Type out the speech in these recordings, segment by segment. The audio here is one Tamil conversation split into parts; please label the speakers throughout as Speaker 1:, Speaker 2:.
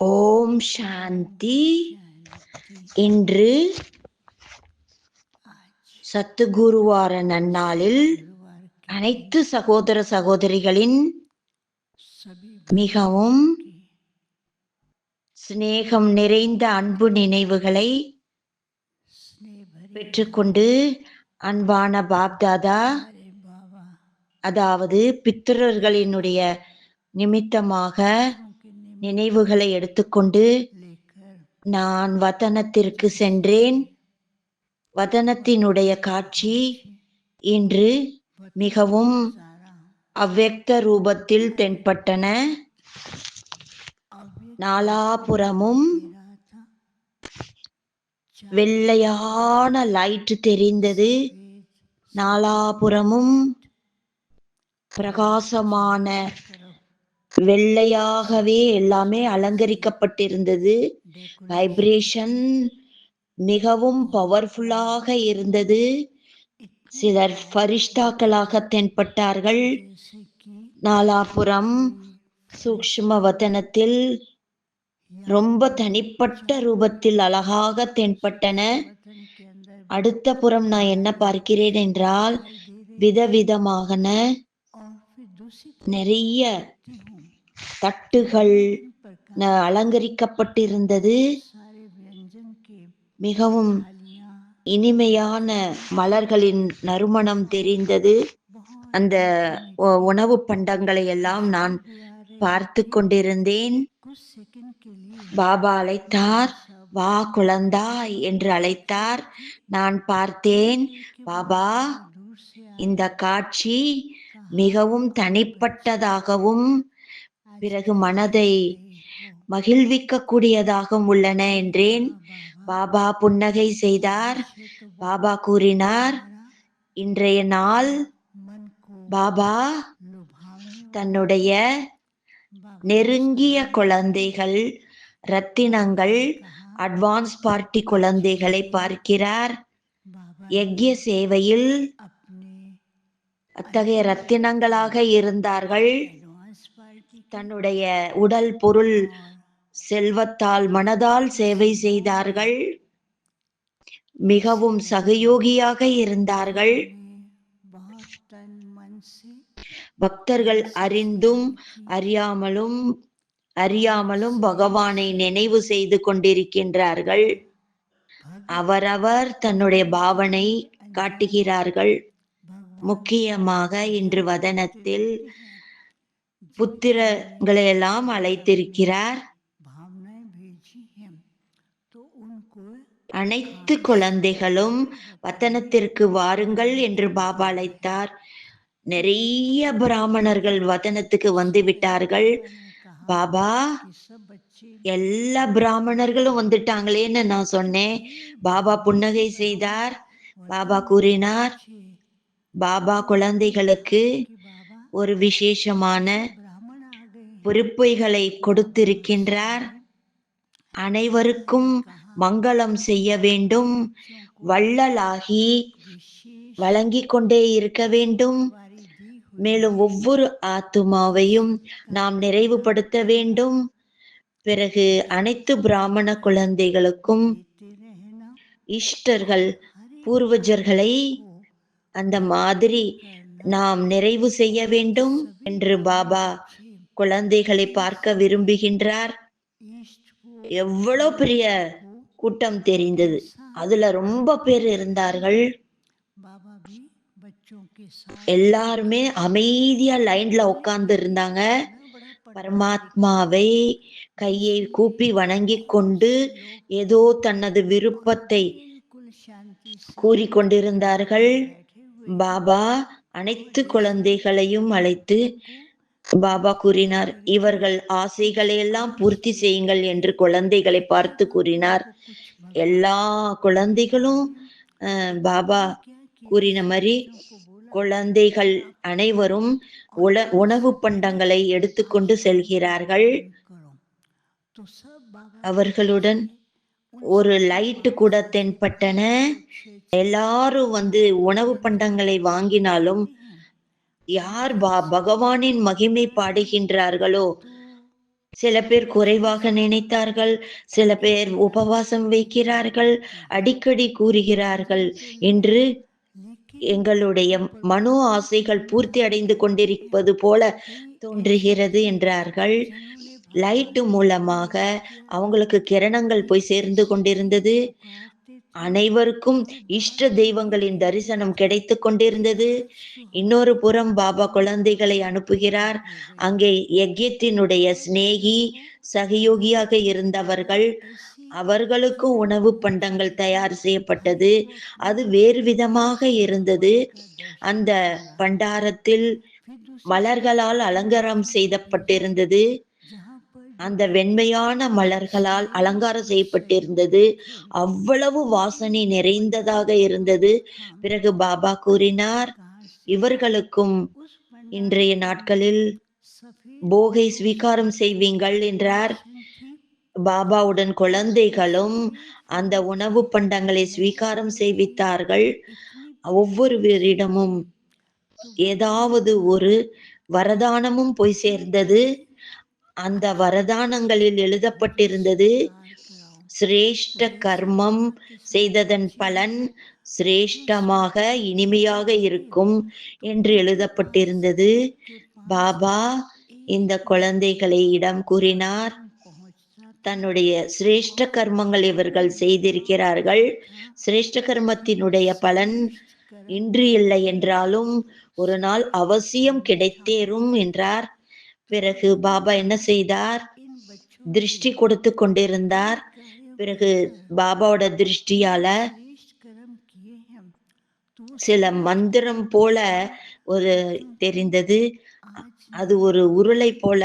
Speaker 1: ஓம் சாந்தி. இன்று சத்துகுருவார நன்னாளில் அனைத்து சகோதர சகோதரிகளின் மிகவும் சிநேகம் நிறைந்த அன்பு நினைவுகளை பெற்றுக்கொண்டு அன்பான பாப்தாதா அதாவது பித்திரர்களினுடைய நிமித்தமாக நினைவுகளை எடுத்துக்கொண்டு நான் வதனத்திற்கு சென்றேன். வதனத்தினுடைய காட்சி இன்று மிகவும் அவ்வக்த ரூபத்தில் தென்பட்டன. நாலாபுறமும் வெள்ளையான லைட் தெரிந்தது. நாலாபுறமும் பிரகாசமான வெள்ளையாகவே எல்லாமே அலங்கரிக்கப்பட்டிருந்தது. வைப்ரேஷன் மிகவும் பவர்ஃபுல்லாக இருந்தது. சிலர் ஃபரிஷ்டாக்களாக தென்பட்டார்கள். நாலாபுரம் சூக்ஷ்ம வதனத்தில் ரொம்ப தனிப்பட்ட ரூபத்தில் அழகாக தென்பட்டன. அடுத்த புறம் நான் என்ன பார்க்கிறேன் என்றால் விதவிதமாகன. நிறைய தட்டுகள் ந- அலங்கரிக்கப்பட்டிருந்தது. மிகவும் இனிமையான மலர்களின் நறுமணம் தெரிந்தது. அந்த உணவு பண்டங்களை எல்லாம் நான் பார்த்து கொண்டிருந்தேன். பாபா அழைத்தார். வா குழந்தாய் என்று அழைத்தார். நான் பார்த்தேன். பாபா இந்த காட்சி மிகவும் தனிப்பட்டதாகவும் பிறகு மனதை மகிழ்விக்க கூடியதாகவும் உள்ளன என்றேன். பாபா புன்னகை செய்தார். பாபா கூறினார் இன்றைய நாள் பாபா தன்னுடைய நெருங்கிய குழந்தைகள் ரத்தினங்கள் அட்வான்ஸ் பார்ட்டி குழந்தைகளை பார்க்கிறார். யக்ய சேவையில் அத்தகைய ரத்தினங்களாக இருந்தார்கள். தன்னுடைய உடல் பொருள் செல்வத்தால் மனதால் சேவை செய்தார்கள். மிகவும் சகயோகியாக இருந்தார்கள். பக்தர்கள் அறிந்தும் அறியாமலும் அறியாமலும் பகவானை நினைவு செய்து கொண்டிருக்கின்றார்கள். அவரவர் தன்னுடைய பாவனை காட்டுகிறார்கள். முக்கியமாக இன்று வதனத்தில் புத்திரங்களை எல்லாம் அழைத்திருக்கிறார். அனைத்து குழந்தைகளும் வதனத்திற்கு வாருங்கள் என்று பாபா அழைத்தார். நிறைய பிராமணர்கள் வதனத்துக்கு வந்து விட்டார்கள். பாபா எல்லா பிராமணர்களும் வந்துட்டாங்களேன்னு நான் சொன்னேன். பாபா புன்னகை செய்தார். பாபா கூறினார் பாபா குழந்தைகளுக்கு ஒரு விசேஷமான பொறுப்பைகளை கொடுத்திருக்கின்றார். அனைவருக்கும் மங்களம் செய்ய வேண்டும். வள்ளலாகி வழங்கிக் கொண்டே இருக்க வேண்டும். மேலும் ஒவ்வொரு ஆத்துமாவையும் நாம் நிறைவுபடுத்த வேண்டும். பிறகு அனைத்து பிராமண குழந்தைகளுக்கும் இஷ்டர்கள் பூர்வஜர்களை அந்த மாதிரி நாம் நிறைவு செய்ய வேண்டும். என்று பாபா குழந்தைகளை பார்க்க விரும்புகின்றார். எவ்வளவு பெரிய கூட்டம் தெரிந்தது. அதுல ரொம்ப பேர் இருந்தார்கள். எல்லாருமே அமைதியா லைன்ல உட்கார்ந்து இருந்தாங்க. பரமாத்மாவை கையை கூப்பி வணங்கிக் கொண்டு ஏதோ தனது விருப்பத்தை கூறிக்கொண்டிருந்தார்கள். பாபா அனைத்து குழந்தைகளையும் அழைத்து பாபா கூறினார் இவர்கள் ஆசைகளை எல்லாம் பூர்த்தி செய்யுங்கள் என்று குழந்தைகளை பார்த்து கூறினார். எல்லா குழந்தைகளும் பாபா கூறின மாதிரி குழந்தைகள் அனைவரும் உல உணவு பண்டங்களை எடுத்துக்கொண்டு செல்கிறார்கள். அவர்களுடன் ஒரு லைட்டு கூட தென்பட்டன. எல்லாரும் வந்து உணவு பண்டங்களை வாங்கினாலும் யார் பா பகவானின் மகிமை பாடுகின்றார்களோ? சில பேர் குறைவாக நினைத்தார்கள் சில பேர் உபவாசம் வைக்கிறார்கள் அடிக்கடி கூறுகிறார்கள் என்று எங்களுடைய மனோ ஆசைகள் பூர்த்தி அடைந்து கொண்டிருப்பது போல தோன்றுகிறது என்றார்கள். லைட்டு மூலமாக அவங்களுக்கு கிரணங்கள் போய் சேர்ந்து கொண்டிருந்தது. அனைவருக்கும் இஷ்ட தெய்வங்களின் தரிசனம் கிடைத்து கொண்டிருந்தது. இன்னொரு புறம் பாபா குழந்தைகளை அனுப்புகிறார். அங்கே யஜ்யத்தினுடைய சிநேகி சகயோகியாக இருந்தவர்கள் அவர்களுக்கும் உணவு பண்டங்கள் தயார் செய்யப்பட்டது. அது வேறு விதமாக இருந்தது. அந்த பண்டாரத்தில் மலர்களால் அலங்காரம் செய்யப்பட்டிருந்தது அந்த வெண்மையான மலர்களால் அலங்காரம் செய்யப்பட்டிருந்தது. அவ்வளவு வாசனை நிறைந்ததாக இருந்தது. பிறகு பாபா கூறினார் இவர்களுக்கும் இன்றைய நாட்களில் போகை ஸ்வீகாரம் செய்வீங்கள் என்றார். பாபாவுடன் குழந்தைகளும் அந்த உணவு பண்டங்களை ஸ்வீகாரம் செய்வித்தார்கள். ஒவ்வொருவரிடமும் ஏதாவது ஒரு வரதானமும் போய் சேர்ந்தது. அந்த வரதானங்களில் எழுதப்பட்டிருந்தது சிரேஷ்ட கர்மம் செய்ததன் பலன் சிரேஷ்டமாக இனிமையாக இருக்கும் என்று எழுதப்பட்டிருந்தது. பாபா இந்த குழந்தைகளை இடம் கூறினார். தன்னுடைய சிரேஷ்ட கர்மங்கள் இவர்கள் செய்திருக்கிறார்கள். சிரேஷ்ட கர்மத்தினுடைய பலன் இன்று இல்லை என்றாலும் ஒரு நாள் அவசியம் கிடைத்தேறும் என்றார். பிறகு பாபா என்ன செய்தார்? திருஷ்டி கொடுத்து கொண்டிருந்தார். பிறகு பாபாவோட திருஷ்டியால சில மந்திரம் போல ஒரு தெரிந்தது. அது ஒரு உருளை போல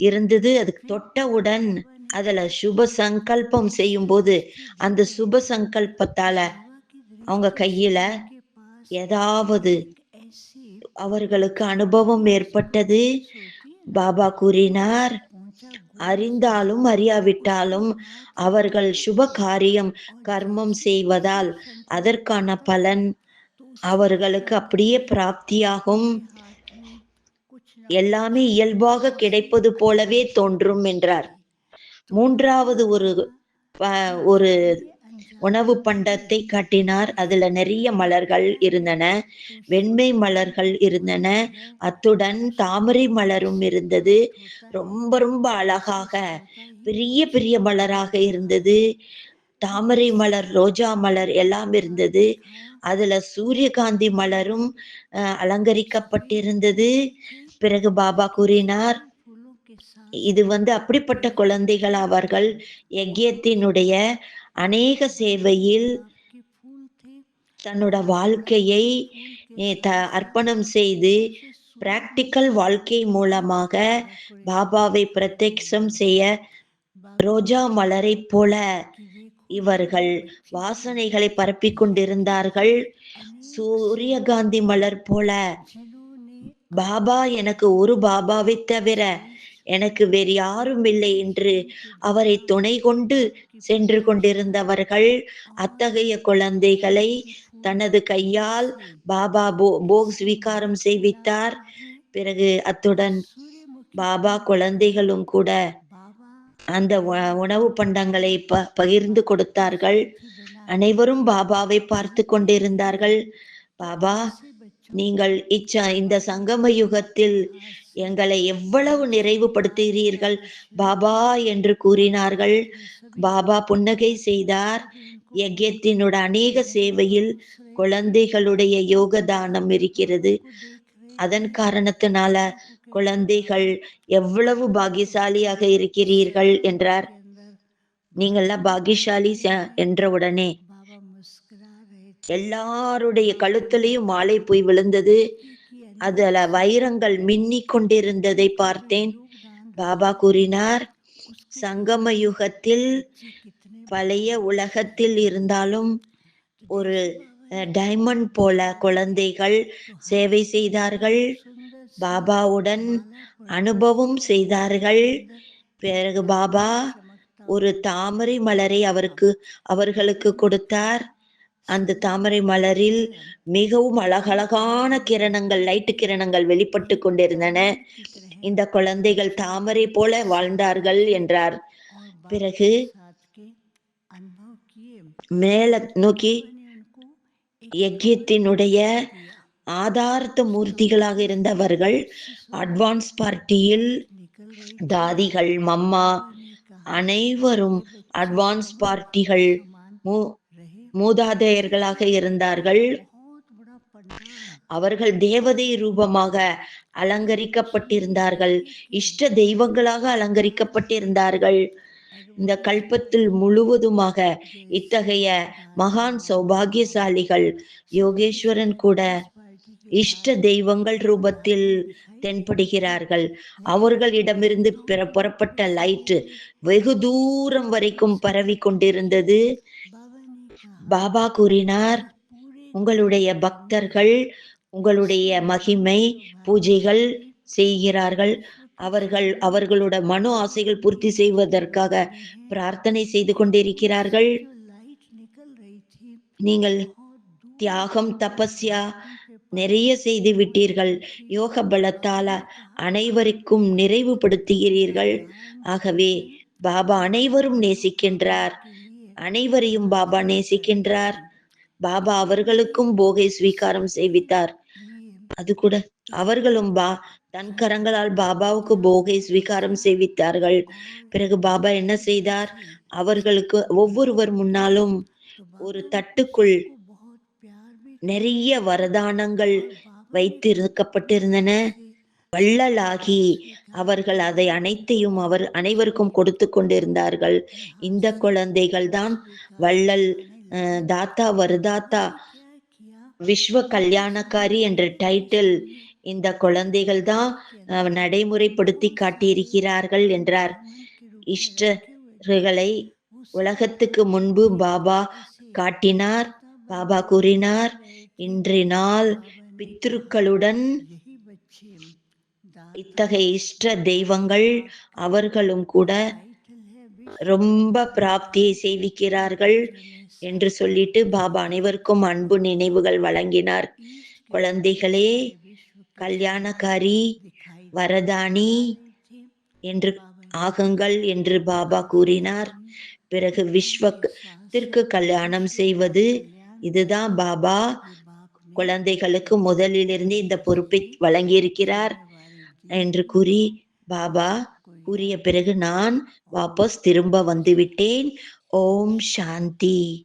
Speaker 1: இருந்தது. அதுக்கு தொட்டவுடன் அதுல சுப சங்கல்பம் செய்யும் போது அந்த சுப சங்கல்பத்தால அவங்க கையில ஏதாவது அவர்களுக்கு அனுபவம் ஏற்பட்டது. பாபா கூறினார் அறிந்தாலும் அறியாவிட்டாலும் அவர்கள் சுப காரியம் கர்மம் செய்வதால் அதற்கான பலன் அவர்களுக்கு அப்படியே பிராப்தியாகும். எல்லாமே இயல்பாக கிடைப்பது போலவே தோன்றும் என்றார். மூன்றாவது ஒரு ஒரு உணவு பண்டத்தை காட்டினார். அதுல நிறைய மலர்கள் இருந்தன. வெண்மை மலர்கள் இருந்தன. அத்துடன் தாமரை மலரும் இருந்தது. ரொம்ப ரொம்ப அழகாக பெரிய பெரிய மலராக இருந்தது. தாமரை மலர் ரோஜா மலர் எல்லாம் இருந்தது. அதுல சூரியகாந்தி மலரும் அலங்கரிக்கப்பட்டிருந்தது. பிறகு பாபா கூறினார் இது வந்து அப்படிப்பட்ட குழந்தைகள் அவர்கள் யஜ்யத்தினுடைய அநேக சேவையில் தன்னோட வாழ்க்கையை அர்ப்பணம் செய்து பிராக்டிக்கல் வாழ்க்கை மூலமாக பாபாவை பிரத்யக்ஷம் செய்ய ரோஜா மலரை போல இவர்கள் வாசனைகளை பரப்பி கொண்டிருந்தார்கள். சூரியகாந்தி மலர் போல பாபா எனக்கு ஒரு பாபாவை தவிர எனக்கு வேறு யாரும் இல்லை என்று அவரை துணை கொண்டு சென்று கொண்டிருந்தவர்கள் அத்தகைய குழந்தைகளை தனது கையால் பாபா போ போக் ஸ்வீகாரம் செய்வித்தார். பிறகு அத்துடன் பாபா குழந்தைகளும் கூட அந்த உணவு பண்டங்களை ப பகிர்ந்து கொடுத்தார்கள். அனைவரும் பாபாவை பார்த்து கொண்டிருந்தார்கள். பாபா நீங்கள் இச்ச இந்த சங்கம யுகத்தில் எங்களை எவ்வளவு நிறைவுபடுத்துகிறீர்கள்? பாபா என்று கூறினார்கள். பாபா புன்னகை செய்தார். யஜ்யத்தினோட அநேக சேவையில் குழந்தைகளுடைய யோகதானம் இருக்கிறது. அதன் காரணத்தினால குழந்தைகள் எவ்வளவு பாகியசாலியாக இருக்கிறீர்கள் என்றார். நீங்கள்லாம் பாகியசாலி என்ற உடனே எல்லாருடைய கழுத்திலையும் மாலை போய் விழுந்தது. அதுல வைரங்கள் மின்னி கொண்டிருந்ததை பார்த்தேன். பாபா கூறினார் சங்கம யுகத்தில் பழைய உலகத்தில் இருந்தாலும் ஒரு டைமண்ட் போல குழந்தைகள் சேவை செய்தார்கள். பாபாவுடன் அனுபவம் செய்தார்கள். பிறகு பாபா ஒரு தாமரை மலரை அவருக்கு அவர்களுக்கு கொடுத்தார். அந்த தாமரை மலரில் மிகவும் அழகழகான கிரணங்கள் லைட்டு கிரணங்கள் வெளிப்பட்டு கொண்டிருந்தன. இந்த குழந்தைகள் தாமரை போல வாழ்ந்தார்கள் என்றார். பிறகு மேல நோக்கி
Speaker 2: யஜ்யத்தினுடைய
Speaker 1: ஆதார்த்த மூர்த்திகளாக இருந்தவர்கள் அட்வான்ஸ் பார்ட்டியில் தாதிகள் மம்மா அனைவரும் அட்வான்ஸ் பார்ட்டிகள் மூதாதையர்களாக இருந்தார்கள். அவர்கள் தேவதை ரூபமாக அலங்கரிக்கப்பட்டிருந்தார்கள். இஷ்ட தெய்வங்களாக அலங்கரிக்கப்பட்டிருந்தார்கள். இந்த கல்பத்தில் முழுவதுமாக இத்தகைய மகான் சௌபாகியசாலிகள் யோகேஸ்வரன் கூட இஷ்ட தெய்வங்கள் ரூபத்தில் தென்படுகிறார்கள். அவர்களிடமிருந்து புறப்பட்ட லைட்டு வெகு தூரம் வரைக்கும் பரவி கொண்டிருந்தது பாபா கூறினார் உங்களுடைய பக்தர்கள் உங்களுடைய மகிமை பூஜைகள் செய்கிறார்கள். அவர்கள் அவர்களோட மனு ஆசைகள் பூர்த்தி செய்வதற்காக பிரார்த்தனை செய்து கொண்டிருக்கிறார்கள். நீங்கள் தியாகம் தபஸ்யா நிறைய செய்து விட்டீர்கள். யோக பலத்தால அனைவருக்கும் நிறைவுபடுத்துகிறீர்கள். ஆகவே பாபா அனைவரும் நேசிக்கின்றார். அனைவரையும் பாபா நேசிக்கின்றார். பாபா அவர்களுக்கும் போகை ஸ்வீகாரம் செய்வித்தார். அது கூட அவர்களும் பா தன் கரங்களால் பாபாவுக்கு போகை ஸ்வீகாரம் செய்வித்தார்கள். பிறகு பாபா என்ன செய்தார்? அவர்களுக்கு ஒவ்வொருவர் முன்னாலும் ஒரு தட்டுக்குள் நிறைய வரதானங்கள் வைத்திருக்கப்பட்டிருந்தன. வள்ளலாகி அவர்கள் அதை அனைத்தையும் அவர் அனைவருக்கும் கொடுத்து கொண்டிருந்தார்கள். இந்த குழந்தைகள் தான் வள்ளல் தாத்தா வருதாத்தா விஸ்வ கல்யாணக்காரி என்ற டைட்டில் இந்த குழந்தைகள் தான் நடைமுறைப்படுத்தி காட்டியிருக்கிறார்கள் என்றார். இஷ்டர்களை உலகத்துக்கு முன்பு பாபா காட்டினார் பாபா கூறினார் இன்று நாள் பித்ருக்களுடன் இத்தகைய இஷ்ட தெய்வங்கள் அவர்களும் கூட ரொம்ப பிராப்தியை செய்விக்கிறார்கள் என்று சொல்லிட்டு பாபா அனைவருக்கும் அன்பு நினைவுகள் வழங்கினார். குழந்தைகளே கல்யாணக்காரி வரதானி என்று ஆகுங்கள் என்று பாபா கூறினார். பிறகு விஸ்வத்திற்கு கல்யாணம் செய்வது இதுதான் பாபா குழந்தைகளுக்கு முதலிலிருந்து இந்த பொறுப்பை வழங்கியிருக்கிறார். என்று கூறி பாபா கூறிய பிறகு நான் வாபஸ் திரும்ப வந்துவிட்டேன். ஓம் சாந்தி.